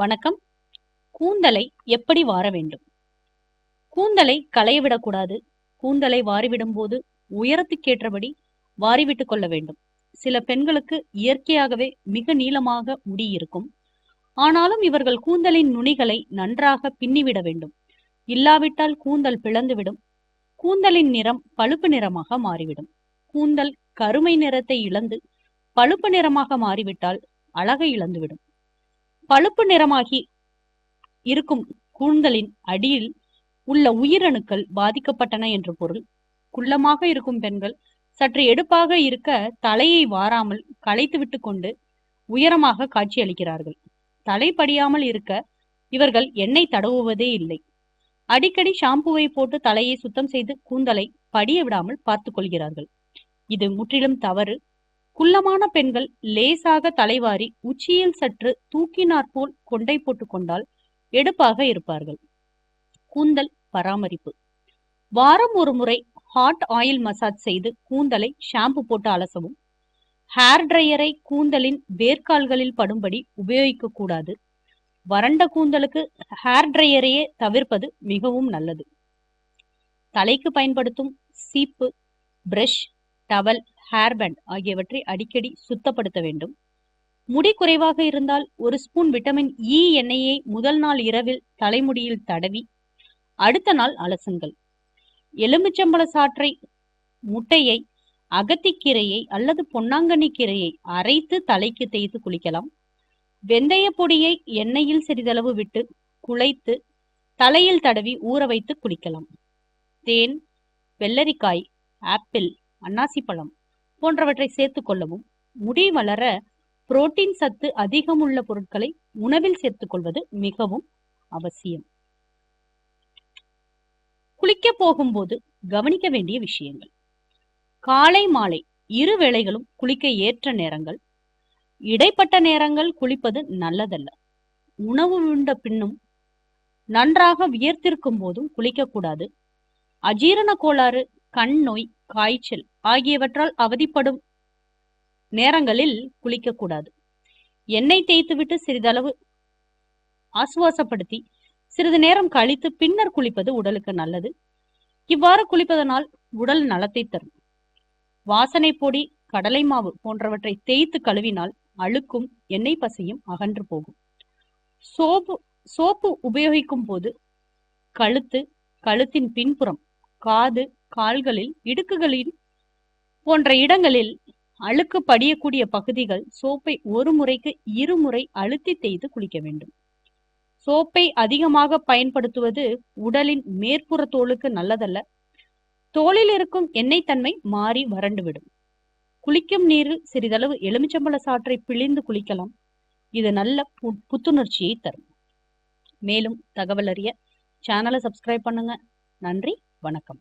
வணக்கம். கூந்தலை எப்படி வார வேண்டும்? கூந்தலை களையவிடக்கூடாது கூந்தலை வாரிவிடும் போது உயரத்துக்கேற்றபடி வாரிவிட்டுக் கொள்ள வேண்டும். சில பெண்களுக்கு இயற்கையாகவே மிக நீளமாக முடி இருக்கும். ஆனாலும் இவர்கள் கூந்தலின் நுனிகளை நன்றாக பின்னிவிட வேண்டும். இல்லாவிட்டால் கூந்தல் பிளந்துவிடும். கூந்தலின் நிறம் பழுப்பு நிறமாக மாறிவிடும். கூந்தல் கருமை நிறத்தை இழந்து பழுப்பு நிறமாக மாறிவிட்டால் அழகை இழந்துவிடும். பழுப்பு நிறமாகி இருக்கும் கூந்தலின் அடியில் உள்ள உயிரணுக்கள் பாதிக்கப்பட்டன என்று பொருள். குள்ளமாக இருக்கும் பெண்கள் சற்று எடுப்பாக இருக்க தலையை வாராமல் களைத்து விட்டு கொண்டு உயரமாக காட்சியளிக்கிறார்கள் தலை படியாமல் இருக்க இவர்கள் எண்ணெய் தடவுவதே இல்லை. அடிக்கடி ஷாம்புவை போட்டு தலையை சுத்தம் செய்து கூந்தலை படிய விடாமல் பார்த்துக் கொள்கிறார்கள். இது முற்றிலும் தவறு. குள்ளமான பெண்கள் லேசாக தலைவாரி உச்சியில் சற்று தூக்கினாற் போல் கொண்டை போட்டுக் கொண்டால் எடுப்பாக இருப்பார்கள். கூந்தல் பராமரிப்பு. வாரம் ஒரு முறை ஹாட் ஆயில் மசாஜ் செய்து கூந்தலை ஷாம்பு போட்டு அலசவும். ஹேர் ட்ரையரை கூந்தலின் வேர்க்கால்களில் படும்படி உபயோகிக்க கூடாது. வறண்ட கூந்தலுக்கு ஹேர் ட்ரையரையே தவிர்ப்பது மிகவும் நல்லது. தலைக்கு பயன்படுத்தும் சீப்பு பிரஷ் டவல் ஹேர்பேண்ட் ஆகியவற்றை அடிக்கடி சுத்தப்படுத்த வேண்டும். முடி குறைவாக இருந்தால் ஒரு ஸ்பூன் விட்டமின் இ எண்ணெயை முதல் நாள் இரவில் தலைமுடியில் தடவி அடுத்த நாள் அலசுங்கள் எலுமிச்சம்பழ சாற்றை முட்டையை அகத்திக்கீரையை அல்லது பொன்னாங்கண்ணி கீரையை அரைத்து தலைக்கு தேய்த்து குளிக்கலாம். வெந்தய பொடியை எண்ணெயில் சிறிதளவு விட்டு குழைத்து தலையில் தடவி ஊற வைத்து குளிக்கலாம். தேன் வெள்ளரிக்காய் ஆப்பிள் அன்னாசி பழம் போன்றவற்றை சேர்த்து கொள்ளவும். முடி வளர புரோட்டீன் சத்து அதிகம் உள்ள பொருட்களை உணவில் சேர்த்துக் கொள்வது மிகவும் அவசியம். குளிக்க போகும்போது கவனிக்க வேண்டிய விஷயங்கள். காலை மாலை இரு வேளைகளும் குளிக்க ஏற்ற நேரங்கள். இடைப்பட்ட நேரங்கள் குளிப்பது நல்லதல்ல. உணவு உண்ட பின்னும் நன்றாக வியர்த்திருக்கும் போதும் குளிக்கக்கூடாது. அஜீரண கோளாறு கண் நோய் காய்ச்சல் ஆகியவற்றால் அவதிப்படும் நேரங்களில் குளிக்கக்கூடாது. எண்ணெய் தேய்த்துவிட்டு சிறிதளவு ஆசுவாசப்படுத்தி சிறிது நேரம் கழித்து பின்னர் குளிப்பது உடலுக்கு நல்லது. இவ்வாறு குளிப்பதனால் உடல் நலத்தை தரும். வாசனை பொடி கடலை மாவு போன்றவற்றை தேய்த்து கழுவினால் அழுக்கும் எண்ணெய் பசையும் அகன்று போகும். சோப்பு சோப்பு உபயோகிக்கும் போது கழுத்து கழுத்தின் பின்புறம் காது கால்களில் இடுக்குகளில் போன்ற இடங்களில் அழுக்கு படியக்கூடிய பகுதிகள் சோப்பை ஒரு முறைக்கு இருமுறை அழுத்தி தேய்த்து குளிக்க வேண்டும். சோப்பை அதிகமாக பயன்படுத்துவது உடலின் மேற்புற தோலுக்கு நல்லதல்ல. தோலில் இருக்கும் எண்ணெய் தன்மை மாறி வறண்டுவிடும். குளிக்கும் நீரில் சிறிதளவு எலுமிச்சம்பழ சாற்றை பிழிந்து குளிக்கலாம். இது நல்ல புத்துணர்ச்சியை தரும். மேலும் தகவல் அறிய சேனலை சப்ஸ்கிரைப் பண்ணுங்க. நன்றி. வணக்கம்.